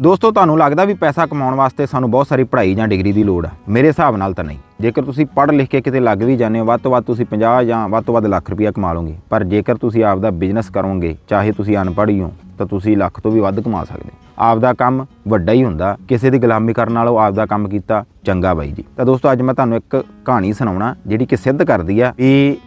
ਦੋਸਤੋ, ਤੁਹਾਨੂੰ ਲੱਗਦਾ ਵੀ ਪੈਸਾ ਕਮਾਉਣ ਵਾਸਤੇ ਸਾਨੂੰ ਬਹੁਤ ਸਾਰੀ ਪੜ੍ਹਾਈ ਜਾਂ ਡਿਗਰੀ ਦੀ ਲੋੜ ਆ। ਮੇਰੇ ਹਿਸਾਬ ਨਾਲ ਤਾਂ ਨਹੀਂ। ਜੇਕਰ ਤੁਸੀਂ ਪੜ੍ਹ ਲਿਖ ਕੇ ਕਿਤੇ ਲੱਗ ਵੀ ਜਾਂਦੇ ਹੋ, ਵੱਧ ਤੋਂ ਵੱਧ ਤੁਸੀਂ 50 ਜਾਂ ਵੱਧ ਤੋਂ ਵੱਧ ਲੱਖ ਰੁਪਇਆ ਕਮਾ ਲਓਗੇ। ਪਰ ਜੇਕਰ ਤੁਸੀਂ ਆਪ ਦਾ ਬਿਜ਼ਨਸ ਕਰੋਗੇ, ਚਾਹੇ ਤੁਸੀਂ ਅਨਪੜ੍ਹ ਹੀ ਹੋ, ਤਾਂ ਤੁਸੀਂ ਲੱਖ ਤੋਂ ਵੀ ਵੱਧ ਕਮਾ ਸਕਦੇ ਹੋ। ਆਪ ਦਾ ਕੰਮ ਵੱਡਾ ਹੀ ਹੁੰਦਾ। ਕਿਸੇ ਦੀ ਗੁਲਾਮੀ ਕਰਨ ਨਾਲੋਂ ਆਪ ਦਾ ਕੰਮ ਕੀਤਾ ਚੰਗਾ ਬਾਈ ਜੀ। ਤਾਂ ਦੋਸਤੋ, ਅੱਜ ਮੈਂ ਤੁਹਾਨੂੰ ਇੱਕ ਕਹਾਣੀ ਸੁਣਾਉਣਾ, ਜਿਹੜੀ ਕਿ ਸਿੱਧ ਕਰਦੀ ਆ ਵੀ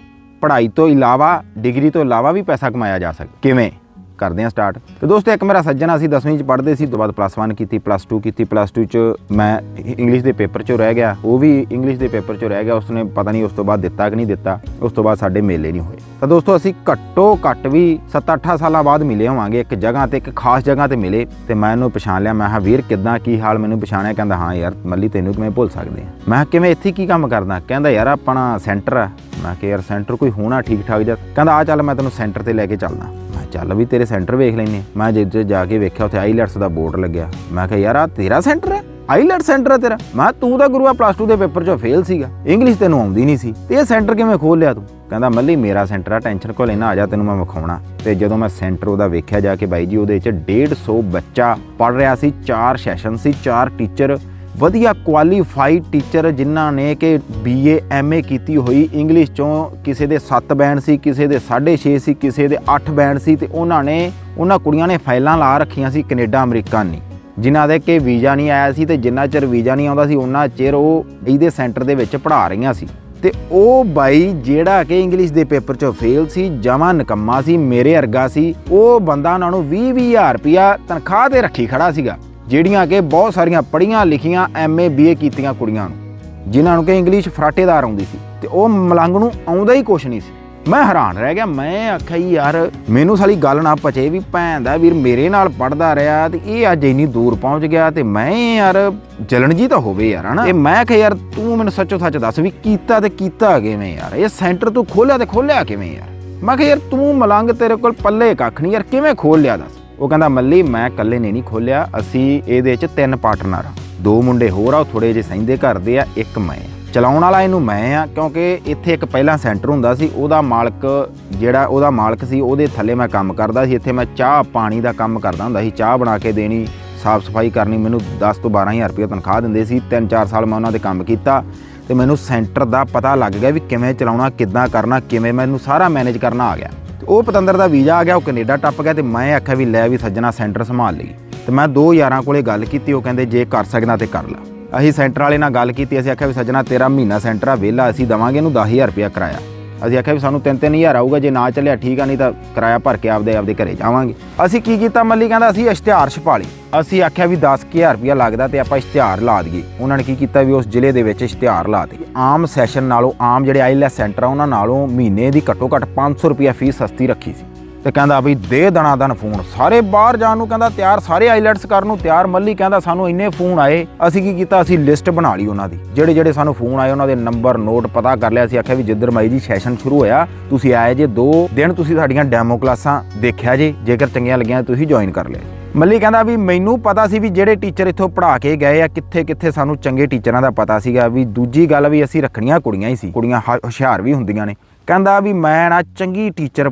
ਪੜ੍ਹਾਈ ਤੋਂ ਇਲਾਵਾ, ਡਿਗਰੀ ਤੋਂ ਇਲਾਵਾ ਵੀ ਪੈਸਾ ਕਮਾਇਆ ਜਾ ਸਕਦਾ। ਕਿਵੇਂ? ਕਰਦੇ ਹਾਂ ਸਟਾਰਟ ਤੇ ਦੋਸਤੋ, ਇੱਕ ਮੇਰਾ ਸੱਜਣ ਅਸੀਂ 10ਵੀਂ ਚ ਪੜ੍ਹਦੇ ਸੀ, ਉਸ ਤੋਂ ਬਾਅਦ ਪਲੱਸ 1 ਕੀਤੀ ਪਲੱਸ 2 ਕੀਤੀ ਪਲੱਸ 2 ਚ ਮੈਂ ਇੰਗਲਿਸ਼ ਦੇ ਪੇਪਰ ਚੋਂ ਰਹਿ ਗਿਆ। ਉਹ ਵੀ ਇੰਗਲਿਸ਼ ਦੇ ਪੇਪਰ ਚੋਂ ਰਹਿ ਗਿਆ, ਉਸਨੇ ਪਤਾ ਨਹੀਂ ਉਸ ਤੋਂ ਬਾਅਦ ਦਿੱਤਾ ਕਿ ਨਹੀਂ ਦਿੱਤਾ, ਉਸ ਤੋਂ ਬਾਅਦ ਸਾਡੇ ਮੇਲੇ ਨਹੀਂ ਹੋਏ। ਤਾਂ ਦੋਸਤੋ, ਅਸੀਂ ਘੱਟੋ ਘੱਟ ਵੀ 7-8 ਸਾਲਾਂ ਬਾਅਦ ਮਿਲੇ ਹੋਵਾਂਗੇ, ਇੱਕ ਜਗ੍ਹਾ ਤੇ, ਇੱਕ ਖਾਸ ਜਗ੍ਹਾ ਤੇ ਮਿਲੇ ਤੇ ਮੈਂ ਇਹਨੂੰ ਪਛਾਣ ਲਿਆ। ਮੈਂ ਕਿਹਾ, ਵੀਰ, ਕਿੱਦਾਂ, ਕੀ ਹਾਲ ਮੈਨੂੰ ਪਛਾਣਿਆ? ਕਹਿੰਦਾ, ਹਾਂ ਯਾਰ, ਮੱਲੀ ਤੈਨੂੰ ਕਿਵੇਂ ਭੁੱਲ ਸਕਦੇ ਆ ਮੈਂ ਕਿਹਾ, ਕਿਵੇਂ ਇੱਥੇ ਕੀ ਕੰਮ ਕਰਦਾ? ਕਹਿੰਦਾ, ਯਾਰ, ਆਪਣਾ ਸੈਂਟਰ ਆ। ਮੈਂ ਕਿਹਾ, ਯਾਰ, ਸੈਂਟਰ ਕੋਈ ਹੋਣਾ ਠੀਕ ਠਾਕ ਜਿਹਾ? ਕਹਿੰਦਾ, ਆ ਚੱਲ, ਮੈਂ ਤੈਨੂੰ ਸੈਂਟਰ ਤੇ ਲੈ ਕੇ ਚੱਲਦਾ। ਮੈਂ ਕਿਹਾ, ਚੱਲ ਵੀ ਤੇਰੇ ਸੈਂਟਰ ਵੇਖ ਲੈਨੇ ਮੈਂ ਜਿੱਥੇ ਜਾ ਕੇ ਵੇਖਿਆ, ਉੱਥੇ ਆਈਲੈਟਸ ਦਾ ਬੋਰਡ ਲੱਗਿਆ। ਮੈਂ ਕਿਹਾ, ਯਾਰ, ਆ ਤੇਰਾ ਸੈਂਟਰ ਹੈ ਆਈਲੈਟ ਸੈਂਟਰ ਹੈ ਤੇਰਾ? ਮੈਂ ਕਿਹਾ, ਤੂੰ ਤਾਂ ਆ, ਪਲੱਸ 2 ਦੇ ਪੇਪਰ 'ਚੋਂ ਫੇਲ ਸੀਗਾ। ਇੰਗਲਿਸ਼ ਤੈਨੂੰ ਆਉਂਦੀ ਨਹੀਂ ਸੀ। ਤੇ ਇਹ ਸੈਂਟਰ ਕਿਵੇਂ ਖੋਲ ਲਿਆ ਤੂੰ? ਕਹਿੰਦਾ, ਮੱਲੀ, ਮੇਰਾ ਸੈਂਟਰ ਆ, ਟੈਨਸ਼ਨ ਕੋਲ ਲੈਣਾ ਆ ਜਾ, ਤੈਨੂੰ ਮੈਂ ਵਿਖਾਉਣਾ। ਤੇ ਜਦੋਂ ਮੈਂ ਸੈਂਟਰ ਉਹਦਾ ਵੇਖਿਆ ਜਾ ਕੇ, ਬਾਈ ਜੀ, ਉਹਦੇ 'ਚ 150 ਬੱਚਾ ਪੜ ਰਿਹਾ ਸੀ, ਚਾਰ ਸੈਸ਼ਨ ਸੀ, ਚਾਰ ਟੀਚਰ, ਵਧੀਆ ਕੁਆਲੀਫਾਈਡ ਟੀਚਰ ਜਿਨ੍ਹਾਂ ਨੇ ਕਿ ਬੀਏ ਐਮਏ ਕੀਤੀ ਹੋਈ। ਇੰਗਲਿਸ਼ ਚੋਂ ਕਿਸੇ ਦੇ 7 ਬੈਂਡ ਸੀ, ਕਿਸੇ ਦੇ 6.5 ਸੀ, ਕਿਸੇ ਦੇ 8 ਬੈਂਡ ਸੀ ਤੇ ਉਹਨਾਂ ਨੇ, ਉਹਨਾਂ ਕੁੜੀਆਂ ਨੇ ਫਾਈਲਾਂ ਲਾ ਰੱਖੀਆਂ ਸੀ ਕੈਨੇਡਾ ਅਮਰੀਕਾ ਨਹੀਂ ਜਿਨ੍ਹਾਂ ਦੇ ਕਿ ਵੀਜ਼ਾ ਨਹੀਂ ਆਇਆ ਸੀ ਤੇ ਜਿੰਨਾ ਚਿਰ ਵੀਜ਼ਾ ਨਹੀਂ ਆਉਂਦਾ ਸੀ, ਉਹਨਾਂ ਚਿਰ ਉਹ ਇਹਦੇ ਸੈਂਟਰ ਦੇ ਵਿੱਚ ਪੜ੍ਹਾ ਰਹੀਆਂ ਸੀ। ਤੇ ਉਹ ਬਾਈ ਜਿਹੜਾ ਕਿ ਇੰਗਲਿਸ਼ ਦੇ ਪੇਪਰ 'ਚੋਂ ਫੇਲ ਸੀ, ਜਮਾ ਨਕੰਮਾ ਸੀ, ਮੇਰੇ ਵਰਗਾ ਸੀ, ਉਹ ਬੰਦਾ ਉਹਨਾਂ ਨੂੰ 20 20000 ਰੁਪਿਆ ਤਨਖਾਹ ਤੇ ਰੱਖੀ ਖੜਾ ਸੀਗਾ, ਜਿਹੜੀਆਂ ਕਿ ਬਹੁਤ ਸਾਰੀਆਂ ਪੜ੍ਹੀਆਂ ਲਿਖੀਆਂ ਐਮਏ ਬੀਏ ਕੀਤੀਆਂ ਕੁੜੀਆਂ ਨੂੰ, ਜਿਨ੍ਹਾਂ ਨੂੰ ਕਿ ਇੰਗਲਿਸ਼ ਫਰਾਟੇਦਾਰ ਆਉਂਦੀ ਸੀ ਤੇ ਉਹ ਮਲੰਗ ਨੂੰ ਆਉਂਦਾ ਹੀ ਕੁਛ ਨਹੀਂ ਸੀ। ਮੈਂ ਹੈਰਾਨ ਰਹਿ ਗਿਆ, ਮੈਂ ਆਖਿਆ ਜੀ ਯਾਰ ਮੈਨੂੰ ਸਾਲੀ ਗੱਲ ਨਾ ਪਚੇ ਵੀ ਭੈਣ ਦਾ ਵੀਰ ਮੇਰੇ ਨਾਲ ਪੜਦਾ ਰਿਹਾ ਤੇ ਇਹ ਅੱਜ ਇੰਨੀ ਦੂਰ ਪਹੁੰਚ ਗਿਆ ਤੇ ਮੈਂ ਯਾਰ ਜਲਣ ਜੀ ਤਾਂ ਹੋਵੇ ਯਾਰ, ਹਨਾ? ਤੇ ਮੈਂ ਕਿਹਾ ਯਾਰ ਤੂੰ ਮੈਨੂੰ ਸੱਚੋ ਸੱਚ ਦੱਸ ਵੀ ਕੀਤਾ ਤੇ ਕੀਤਾ ਕਿਵੇਂ ਯਾਰ? ਇਹ ਸੈਂਟਰ ਤੂੰ ਖੋਲਿਆ ਤੇ ਖੋਲਿਆ ਕਿਵੇਂ ਯਾਰ? ਮੈਂ ਕਿਹਾ ਯਾਰ ਤੂੰ ਮਲੰਗ ਤੇਰੇ ਕੋਲ ਪੱਲੇ ਕੱਖ ਨਹੀਂ ਯਾਰ, ਕਿਵੇਂ ਖੋਲ ਲਿਆ ਦੱਸ? ਉਹ ਕਹਿੰਦਾ, ਮੱਲੀ, ਮੈਂ ਇਕੱਲੇ ਨੇ ਨਹੀਂ ਖੋਲਿਆ, ਅਸੀਂ ਇਹਦੇ 'ਚ ਤਿੰਨ ਪਾਰਟਨਰ ਆ। ਦੋ ਮੁੰਡੇ ਹੋਰ ਆ, ਉਹ ਥੋੜੇ ਜਿਹੇ ਸਹਿੰਦੇ ਕਰਦੇ ਆ, ਇੱਕ ਮੈਂ ਚਲਾਉਣ ਵਾਲਾ ਇਹਨੂੰ ਮੈਂ ਆ, ਕਿਉਂਕਿ ਇੱਥੇ ਇੱਕ ਪਹਿਲਾਂ ਸੈਂਟਰ ਹੁੰਦਾ ਸੀ, ਉਹਦਾ ਮਾਲਕ ਜਿਹੜਾ ਉਹਦਾ ਮਾਲਕ ਸੀ, ਉਹਦੇ ਥੱਲੇ ਮੈਂ ਕੰਮ ਕਰਦਾ ਸੀ, ਇੱਥੇ ਮੈਂ ਚਾਹ ਪਾਣੀ ਦਾ ਕੰਮ ਕਰਦਾ ਹੁੰਦਾ ਸੀ, ਚਾਹ ਬਣਾ ਕੇ ਦੇਣੀ, ਸਾਫ਼ ਸਫ਼ਾਈ ਕਰਨੀ, ਮੈਨੂੰ 10 ਤੋਂ 12000 ਰੁਪਏ ਤਨਖਾਹ ਦਿੰਦੇ ਸੀ 3-4 ਸਾਲ ਮੈਂ ਉਹਨਾਂ ਦੇ ਕੰਮ ਕੀਤਾ ਤੇ ਮੈਨੂੰ ਸੈਂਟਰ ਦਾ ਪਤਾ ਲੱਗ ਗਿਆ ਵੀ ਕਿਵੇਂ ਚਲਾਉਣਾ, ਕਿੱਦਾਂ ਕਰਨਾ, ਕਿਵੇਂ ਮੈਨੂੰ ਸਾਰਾ ਮੈਨੇਜ ਕਰਨਾ ਆ ਗਿਆ। ਤੇ ਉਹ ਪਤੰਦਰ ਦਾ ਵੀਜ਼ਾ ਆ ਗਿਆ, ਉਹ ਕੈਨੇਡਾ ਟੱਪ ਗਿਆ ਤੇ ਮੈਂ ਆਖਿਆ ਵੀ ਲੈ ਵੀ ਸੱਜਣਾ ਸੈਂਟਰ ਸੰਭਾਲ ਲਈ। ਤੇ ਮੈਂ ਦੋ ਯਾਰਾਂ ਕੋਲੇ ਗੱਲ ਕੀਤੀ, ਉਹ ਕਹਿੰਦੇ ਜੇ ਕਰ ਸਕਦਾ ਤੇ ਕਰ ਲੈ। ਅਸੀਂ ਸੈਂਟਰ ਵਾਲੇ ਨਾਲ ਗੱਲ ਕੀਤੀ, ਅਸੀਂ ਆਖਿਆ ਵੀ ਸੱਜਣਾ, ਤੇਰਾ ਮਹੀਨਾ ਸੈਂਟਰ ਆ, ਵਿਹਲਾ, ਅਸੀਂ ਦਵਾਂਗੇ ਇਹਨੂੰ 10000 ਰੁਪਇਆ ਕਿਰਾਇਆ। ਅਸੀਂ ਆਖਿਆ ਵੀ ਸਾਨੂੰ 3-3000 ਆਊਗਾ, ਜੇ ਨਾ ਚੱਲਿਆ ਠੀਕ ਆ, ਨਹੀਂ ਤਾਂ ਕਿਰਾਇਆ ਭਰ ਕੇ ਆਪਦੇ ਆਪਦੇ ਘਰੇ ਜਾਵਾਂਗੇ। ਅਸੀਂ ਕੀ ਕੀਤਾ ਮੱਲੀ, ਕਹਿੰਦਾ ਅਸੀਂ ਇਸ਼ਤਿਹਾਰ ਛਪਾ ਲਈ ਅਸੀਂ ਆਖਿਆ ਵੀ 10000 ਰੁਪਇਆ ਲੱਗਦਾ ਤੇ ਆਪਾਂ ਇਸ਼ਤਿਹਾਰ ਲਾ ਦਈਏ। ਉਹਨਾਂ ਨੇ ਕੀ ਕੀਤਾ ਵੀ ਉਸ ਜ਼ਿਲ੍ਹੇ ਦੇ ਵਿੱਚ ਇਸ਼ਤਿਹਾਰ ਲਾ ਦਿੱਤੇ। ਆਮ ਸੈਸ਼ਨ ਨਾਲੋਂ ਆਮ ਜਿਹੜੇ ਆਈਲੈਸ ਸੈਂਟਰ ਆ, ਉਹਨਾਂ ਨਾਲੋਂ ਮਹੀਨੇ ਦੀ ਘੱਟੋ ਘੱਟ 500 ਰੁਪਇਆ ਫੀਸ ਸਸਤੀ ਰੱਖੀ ਸੀ। ਤੇ ਕਹਿੰਦਾ ਵੀ ਦੇ ਦਣਾ ਦਨ ਫੋਨ। ਸਾਰੇ ਬਾਹਰ ਜਾਣ ਨੂੰ ਕਹਿੰਦਾ ਤਿਆਰ, ਸਾਰੇ ਆਈਲੈਟਸ ਕਰਨ ਨੂੰ ਤਿਆਰ। ਮੱਲੀ ਕਹਿੰਦਾ ਸਾਨੂੰ ਇੰਨੇ ਫੋਨ ਆਏ, ਅਸੀਂ ਕੀ ਕੀਤਾ? ਅਸੀਂ ਲਿਸਟ ਬਣਾ ਲਈ ਉਹਨਾਂ ਦੀ। ਜਿਹੜੇ ਜਿਹੜੇ ਸਾਨੂੰ ਫੋਨ ਆਏ, ਉਹਨਾਂ ਦੇ ਨੰਬਰ ਨੋਟ ਪਤਾ ਕਰ ਲਿਆ। ਅਸੀਂ ਆਖਿਆ ਵੀ ਜਿੱਧਰ ਮਾਈ ਜੀ ਸੈਸ਼ਨ ਸ਼ੁਰੂ ਹੋਇਆ, ਤੁਸੀਂ ਆਏ ਜੇ ਦੋ ਦਿਨ, ਤੁਸੀਂ ਸਾਡੀਆਂ ਡੈਮੋ ਕਲਾਸਾਂ ਦੇਖਿਆ ਜੇ। ਜੇਕਰ ਚੰਗੀਆਂ ਲੱਗੀਆਂ ਤੁਸੀਂ ਜੁਆਇਨ ਕਰ ਲਿਆ। ਮੱਲੀ ਕਹਿੰਦਾ ਵੀ ਮੈਨੂੰ ਪਤਾ ਸੀ ਵੀ ਜਿਹੜੇ ਟੀਚਰ ਇੱਥੋਂ ਪੜ੍ਹਾ ਕੇ ਗਏ ਆ, ਕਿੱਥੇ ਕਿੱਥੇ ਸਾਨੂੰ ਚੰਗੇ ਟੀਚਰਾਂ ਦਾ ਪਤਾ ਸੀਗਾ। ਵੀ ਦੂਜੀ ਗੱਲ ਵੀ ਅਸੀਂ ਰੱਖਣੀਆਂ ਕੁੜੀਆਂ ਹੀ ਸੀ। ਕੁੜੀਆਂ ਹੁਸ਼ਿਆਰ ਵੀ ਹੁੰਦੀਆਂ ਨੇ। ਕਹਿੰਦਾ ਵੀ ਮੈਂ ਨਾ ਚੰਗੀ ਟੀਚਰ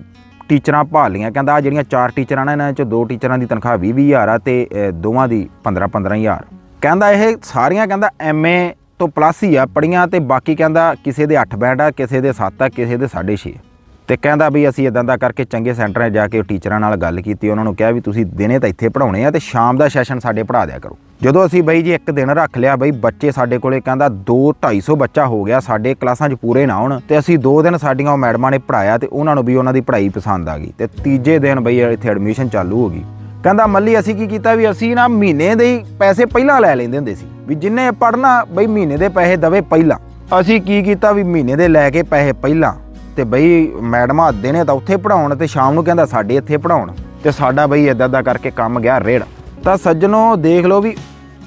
ਟੀਚਰਾਂ ਭਾਲੀਆਂ ਕਹਿੰਦਾ ਆਹ ਜਿਹੜੀਆਂ ਚਾਰ ਟੀਚਰਾਂ ਨੇ, ਇਹਨਾਂ ਚੋਂ ਦੋ ਟੀਚਰਾਂ ਦੀ ਤਨਖਾਹ 20 ਹਜ਼ਾਰ ਆ ਤੇ ਦੋਵਾਂ ਦੀ 15 15000 ਕਹਿੰਦਾ ਇਹ ਸਾਰੀਆਂ, ਕਹਿੰਦਾ ਐਮਏ ਤੋਂ ਪਲੱਸ ਹੀ ਆ ਪੜੀਆਂ ਤੇ ਬਾਕੀ ਕਹਿੰਦਾ ਕਿਸੇ ਦੇ 8 ਬੈਂਡ ਆ, ਕਿਸੇ ਦੇ 7 ਆ, ਕਿਸੇ ਦੇ 6.5 ਤੇ ਕਹਿੰਦਾ ਵੀ ਅਸੀਂ ਇਦਾਂ ਦਾ ਕਰਕੇ ਚੰਗੇ ਸੈਂਟਰਾਂ 'ਚ ਜਾ ਕੇ ਉਹ ਟੀਚਰਾਂ ਨਾਲ ਗੱਲ ਕੀਤੀ, ਉਹਨਾਂ ਨੂੰ ਕਿਹਾ ਵੀ ਤੁਸੀਂ ਦਿਨੇ ਤਾਂ ਇੱਥੇ ਪੜਾਉਣੇ ਆ ਤੇ ਸ਼ਾਮ ਦਾ ਸੈਸ਼ਨ ਸਾਡੇ ਪੜਾ ਦਿਆ ਕਰੋ। ਜਦੋਂ ਅਸੀਂ ਬਈ ਜੀ ਇੱਕ ਦਿਨ ਰੱਖ ਲਿਆ ਬਈ ਬੱਚੇ ਸਾਡੇ ਕੋਲੇ ਕਹਿੰਦਾ 2 250 ਬੱਚਾ ਹੋ ਗਿਆ, ਸਾਡੇ ਕਲਾਸਾਂ 'ਚ ਪੂਰੇ ਨਾ ਹੋਣ, ਤੇ ਅਸੀਂ ਦੋ ਦਿਨ ਸਾਡੀਆਂ ਉਹ ਮੈਡਮਾਂ ਨੇ ਪੜਾਇਆ ਤੇ ਉਹਨਾਂ ਨੂੰ ਵੀ ਉਹਨਾਂ ਦੀ ਪੜ੍ਹਾਈ ਪਸੰਦ ਆ ਗਈ ਤੇ ਤੀਜੇ ਦਿਨ ਬਈ ਇੱਥੇ ਐਡਮਿਸ਼ਨ ਚਾਲੂ ਹੋ ਗਈ। ਕਹਿੰਦਾ ਮੱਲੀ ਅਸੀਂ ਕੀ ਕੀਤਾ ਵੀ ਅਸੀਂ ਨਾ ਮਹੀਨੇ ਦੇ ਹੀ ਪੈਸੇ ਪਹਿਲਾਂ ਲੈ ਲੈਂਦੇ ਹੁੰਦੇ ਸੀ, ਵੀ ਜਿੰਨੇ ਪੜਨਾ ਬਈ ਮਹੀਨੇ ਦੇ ਪੈਸੇ ਦਵੇ ਪਹਿਲਾਂ। ਅਸੀਂ ਕੀ ਕੀਤਾ ਵੀ ਮਹੀਨੇ ਦੇ ਲੈ ਕੇ ਪੈਸੇ ਪਹਿਲਾਂ ਤੇ ਬਈ ਮੈਡਮਾਂ ਅੱਧੇ ਨੇ ਤਾਂ ਉੱਥੇ ਪੜਾਉਣ ਤੇ ਸ਼ਾਮ ਨੂੰ ਕਹਿੰਦਾ ਸਾਡੇ ਇੱਥੇ ਪੜਾਉਣ ਤੇ ਸਾਡਾ ਬਈ ਇਦਾਂ ਦਾ ਕਰਕੇ ਕੰਮ ਗਿਆ ਰੇੜ ਤਾਂ ਸੱਜਣੋ ਦੇਖ ਲਓ ਵੀ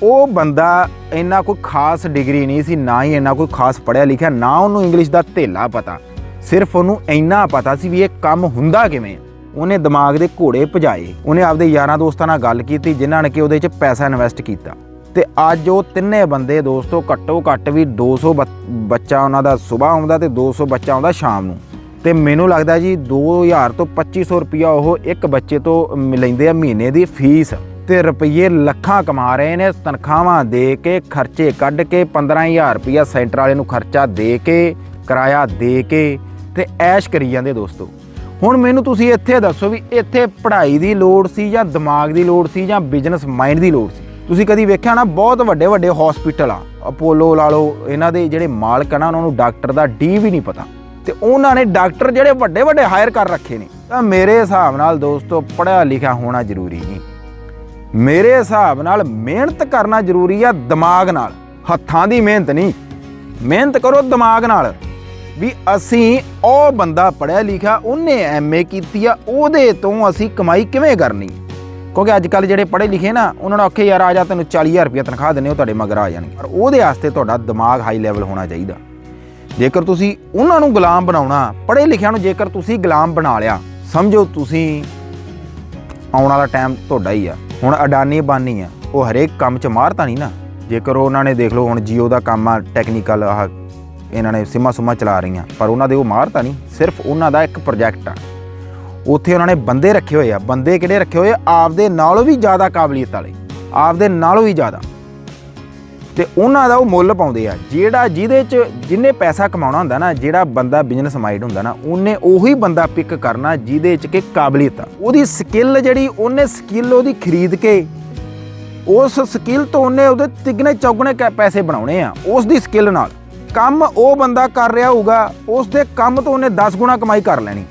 ਉਹ ਬੰਦਾ ਇੰਨਾ ਕੋਈ ਖਾਸ ਡਿਗਰੀ ਨਹੀਂ ਸੀ, ਨਾ ਹੀ ਇੰਨਾ ਕੋਈ ਖਾਸ ਪੜਿਆ ਲਿਖਿਆ, ਨਾ ਉਹਨੂੰ ਇੰਗਲਿਸ਼ ਦਾ ਧੇਲਾ ਪਤਾ। ਸਿਰਫ ਉਹਨੂੰ ਇੰਨਾ ਪਤਾ ਸੀ ਵੀ ਇਹ ਕੰਮ ਹੁੰਦਾ ਕਿਵੇਂ। ਉਹਨੇ ਦਿਮਾਗ ਦੇ ਘੋੜੇ ਭਜਾਏ। ਉਹਨੇ ਆਪਦੇ ਯਾਰਾਂ ਦੋਸਤਾਂ ਨਾਲ ਗੱਲ ਕੀਤੀ, ਜਿਨ੍ਹਾਂ ਨੇ ਕਿ ਉਹਦੇ 'ਚ ਪੈਸਾ ਇਨਵੈਸਟ ਕੀਤਾ। ਤੇ ਅੱਜ ਉਹ ਤਿੰਨੇ ਬੰਦੇ ਦੋਸਤੋ ਘੱਟੋ ਘੱਟ ਵੀ 200 ਬੱਚ- ਬੱਚਾ ਉਹਨਾਂ ਦਾ ਸਵੇਰ ਆਉਂਦਾ ਤੇ 200 ਬੱਚਾ ਆਉਂਦਾ ਸ਼ਾਮ ਨੂੰ। ਤੇ ਮੈਨੂੰ ਲੱਗਦਾ ਜੀ 2000 ਤੋਂ 2500 ਰੁਪਿਆ ਉਹ ਇੱਕ ਬੱਚੇ ਤੋਂ ਲੈਂਦੇ ਆ ਮਹੀਨੇ ਦੀ ਫੀਸ। ਤੇ ਰੁਪਏ ਲੱਖਾਂ ਕਮਾ ਰਹੇ ਨੇ। ਤਨਖਾਹਾਂ ਦੇ ਕੇ, ਖਰਚੇ ਕੱਢ ਕੇ 15000 ਰੁਪਇਆ ਸੈਂਟਰ ਵਾਲੇ ਨੂੰ ਖਰਚਾ ਦੇ ਕੇ, ਕਿਰਾਇਆ ਦੇ ਕੇ ਤੇ ਐਸ਼ ਕਰੀ ਜਾਂਦੇ ਦੋਸਤੋ। ਹੁਣ ਮੈਨੂੰ ਤੁਸੀਂ ਇੱਥੇ ਦੱਸੋ ਵੀ ਇੱਥੇ ਪੜ੍ਹਾਈ ਦੀ ਲੋੜ ਸੀ ਜਾਂ ਦਿਮਾਗ ਦੀ ਲੋੜ ਸੀ ਜਾਂ ਬਿਜ਼ਨਸ ਮਾਈਂਡ ਦੀ ਲੋੜ ਸੀ? ਤੁਸੀਂ ਕਦੀ ਵੇਖਿਆ ਨਾ, ਬਹੁਤ ਵੱਡੇ ਵੱਡੇ ਹਸਪੀਟਲ ਆ ਅਪੋਲੋ ਲਾ ਲਓ, ਇਹਨਾਂ ਦੇ ਜਿਹੜੇ ਮਾਲਕ ਆ ਨਾ, ਉਹਨਾਂ ਨੂੰ ਡਾਕਟਰ ਦਾ ਡੀ ਵੀ ਨਹੀਂ ਪਤਾ। ਤੇ ਉਹਨਾਂ ਨੇ ਡਾਕਟਰ ਜਿਹੜੇ ਵੱਡੇ ਵੱਡੇ ਹਾਇਰ ਕਰ ਰੱਖੇ ਨੇ। ਤਾਂ ਮੇਰੇ ਹਿਸਾਬ ਨਾਲ ਦੋਸਤੋ, ਪੜ੍ਹਿਆ ਲਿਖਿਆ ਹੋਣਾ ਜ਼ਰੂਰੀ ਨਹੀਂ। ਮੇਰੇ ਹਿਸਾਬ ਨਾਲ ਮਿਹਨਤ ਕਰਨਾ ਜ਼ਰੂਰੀ ਆ ਦਿਮਾਗ ਨਾਲ। ਹੱਥਾਂ ਦੀ ਮਿਹਨਤ ਨਹੀਂ। ਮਿਹਨਤ ਕਰੋ ਦਿਮਾਗ ਨਾਲ। ਵੀ ਅਸੀਂ ਉਹ ਬੰਦਾ ਪੜਿਆ ਲਿਖਿਆ, ਉਹਨੇ ਐਮਏ ਕੀਤੀ ਆ, ਉਹਦੇ ਤੋਂ ਅਸੀਂ ਕਮਾਈ ਕਿਵੇਂ ਕਰਨੀ? ਕਿਉਂਕਿ ਅੱਜ ਕੱਲ ਜਿਹੜੇ ਪੜ੍ਹੇ ਲਿਖੇ ਨਾ, ਉਹਨਾਂ ਨੂੰ ਆਖੇ, ਯਾਰ ਆ ਜਾ ਤੈਨੂੰ 40000 ਰੁਪਏ ਤਨਖਾਹ ਦਿੰਨੇ ਉਹ ਤੁਹਾਡੇ ਮਗਰ ਆ ਜਾਣਗੇ। ਪਰ ਉਹਦੇ ਵਾਸਤੇ ਤੁਹਾਡਾ ਦਿਮਾਗ ਹਾਈ ਲੈਵਲ ਹੋਣਾ ਚਾਹੀਦਾ। ਜੇਕਰ ਤੁਸੀਂ ਉਹਨਾਂ ਨੂੰ ਗੁਲਾਮ ਬਣਾਉਣਾ, ਪੜ੍ਹੇ ਲਿਖਿਆਂ ਨੂੰ ਜੇਕਰ ਤੁਸੀਂ ਗੁਲਾਮ ਬਣਾ ਲਿਆ, ਸਮਝੋ ਤੁਸੀਂ ਆਉਣ ਵਾਲਾ ਟਾਈਮ ਤੁਹਾਡਾ ਹੀ ਆ। ਹੁਣ ਅਡਾਨੀ ਬਾਨੀ ਆ, ਉਹ ਹਰੇਕ ਕੰਮ 'ਚ ਮਾਰ ਤਾਂ ਨਹੀਂ ਨਾ। ਜੇਕਰ ਉਹਨਾਂ ਨੇ ਦੇਖ ਲਓ, ਹੁਣ ਜੀਓ ਦਾ ਕੰਮ ਆ ਟੈਕਨੀਕਲ ਆਹ ਇਹਨਾਂ ਨੇ ਸਿਮਾ ਸੁਮਾ ਚਲਾ ਰਹੀਆਂ, ਪਰ ਉਹਨਾਂ ਦੇ ਉਹ ਮਾਰ ਤਾਂ ਨਹੀਂ, ਸਿਰਫ ਉਹਨਾਂ ਦਾ ਇੱਕ ਪ੍ਰੋਜੈਕਟ ਆ। ਉੱਥੇ ਉਹਨਾਂ ਨੇ ਬੰਦੇ ਰੱਖੇ ਹੋਏ ਆ, ਬੰਦੇ ਕਿਹੜੇ ਰੱਖੇ ਹੋਏ ਆ? ਆਪਦੇ ਨਾਲੋਂ ਵੀ ਜ਼ਿਆਦਾ ਕਾਬਲੀਅਤ ਵਾਲੇ, ਆਪਦੇ ਨਾਲੋਂ ਵੀ ਜ਼ਿਆਦਾ। ਤੇ ਉਹਨਾਂ ਦਾ ਉਹ ਮੁੱਲ ਪਾਉਂਦੇ ਆ, ਜਿਹੜਾ ਜਿਹਦੇ ਚ ਜਿੰਨੇ ਪੈਸਾ ਕਮਾਉਣਾ ਹੁੰਦਾ ਨਾ, ਜਿਹੜਾ ਬੰਦਾ ਬਿਜ਼ਨਸ ਮਾਈਂਡ ਹੁੰਦਾ ਨਾ, ਉਹਨੇ ਉਹੀ ਬੰਦਾ ਪਿਕ ਕਰਨਾ ਜਿਹਦੇ ਚ ਕਿ ਕਾਬਲੀਅਤ ਆ। ਉਹਦੀ ਸਕਿੱਲ ਜਿਹੜੀ, ਉਹਨੇ ਸਕਿੱਲ ਉਹਦੀ ਖਰੀਦ ਕੇ, ਉਸ ਸਕਿੱਲ ਤੋਂ ਉਹਨੇ ਉਹਦੇ ਤਿਗਣੇ ਚੌਗਣੇ ਕੈ- ਪੈਸੇ ਬਣਾਉਣੇ ਆ ਉਸ ਦੀ ਸਕਿੱਲ ਨਾਲ। ਕੰਮ ਉਹ ਬੰਦਾ ਕਰ ਰਿਹਾ ਹੋਊਗਾ ਉਸ ਦੇ ਕੰਮ ਤੋਂ ਉਹਨੇ 10 ਗੁਣਾ ਕਮਾਈ ਕਰ ਲੈਣੀ।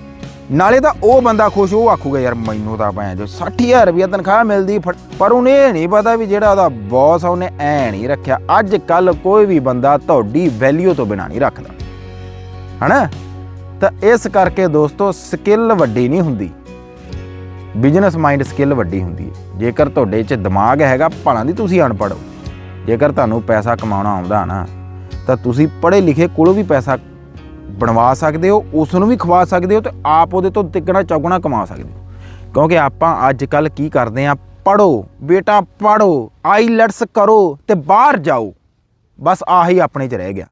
ਨਾਲੇ ਤਾਂ ਉਹ ਬੰਦਾ ਖੁਸ਼, ਉਹ ਆਖੂਗਾ, ਯਾਰ ਮੈਨੂੰ ਤਾਂ ਭੈਣ ਜੋ 60000 ਰੁਪਇਆ ਤਨਖਾਹ ਮਿਲਦੀ ਫਟ- ਪਰ ਉਹਨੇ ਇਹ ਨਹੀਂ ਪਤਾ ਵੀ ਜਿਹੜਾ ਉਹਦਾ ਬੌਸ ਆ, ਉਹਨੇ ਐ ਨਹੀਂ ਰੱਖਿਆ। ਅੱਜ ਕੱਲ ਕੋਈ ਵੀ ਬੰਦਾ ਤੁਹਾਡੀ ਵੈਲਿਊ ਤੋਂ ਬਿਨਾ ਨਹੀਂ ਰੱਖਦਾ। ਹਨਾ? ਤਾਂ ਇਸ ਕਰਕੇ ਦੋਸਤੋ ਸਕਿੱਲ ਵੱਡੀ ਨਹੀਂ ਹੁੰਦੀ। ਬਿਜ਼ਨਸ ਮਾਈਂਡ ਸਕਿੱਲ ਵੱਡੀ ਹੁੰਦੀ ਹੈ। ਜੇਕਰ ਤੁਹਾਡੇ 'ਚ ਦਿਮਾਗ ਹੈਗਾ, ਭਲਾਂ ਦੀ ਤੁਸੀਂ ਅਨਪੜ੍ਹ ਹੋ। ਜੇਕਰ ਤੁਹਾਨੂੰ ਪੈਸਾ ਕਮਾਉਣਾ ਆਉਂਦਾ ਨਾ, ਤਾਂ ਤੁਸੀਂ ਪੜ੍ਹੇ ਲਿਖੇ ਕੋਲੋਂ ਵੀ ਪੈਸਾ ਬਣਵਾ ਸਕਦੇ ਹੋ ਉਸ ਨੂੰ ਵੀ ਖਵਾ ਸਕਦੇ ਹੋ ਤੇ ਆਪ ਉਹਦੇ ਤੋਂ ਤਿੱਗਣਾ ਚੌਗਣਾ ਕਮਾ ਸਕਦੇ ਹੋ। ਕਿਉਂਕਿ ਆਪਾਂ ਅੱਜ ਕੱਲ ਕੀ ਕਰਦੇ ਆ ਪੜੋ ਬੇਟਾ ਪੜੋ ਆਈਲੈਟਸ ਕਰੋ ਤੇ ਬਾਹਰ ਜਾਓ। ਬਸ ਆਹੀ ਆਪਣੇ 'ਚ ਰਹਿ ਗਿਆ।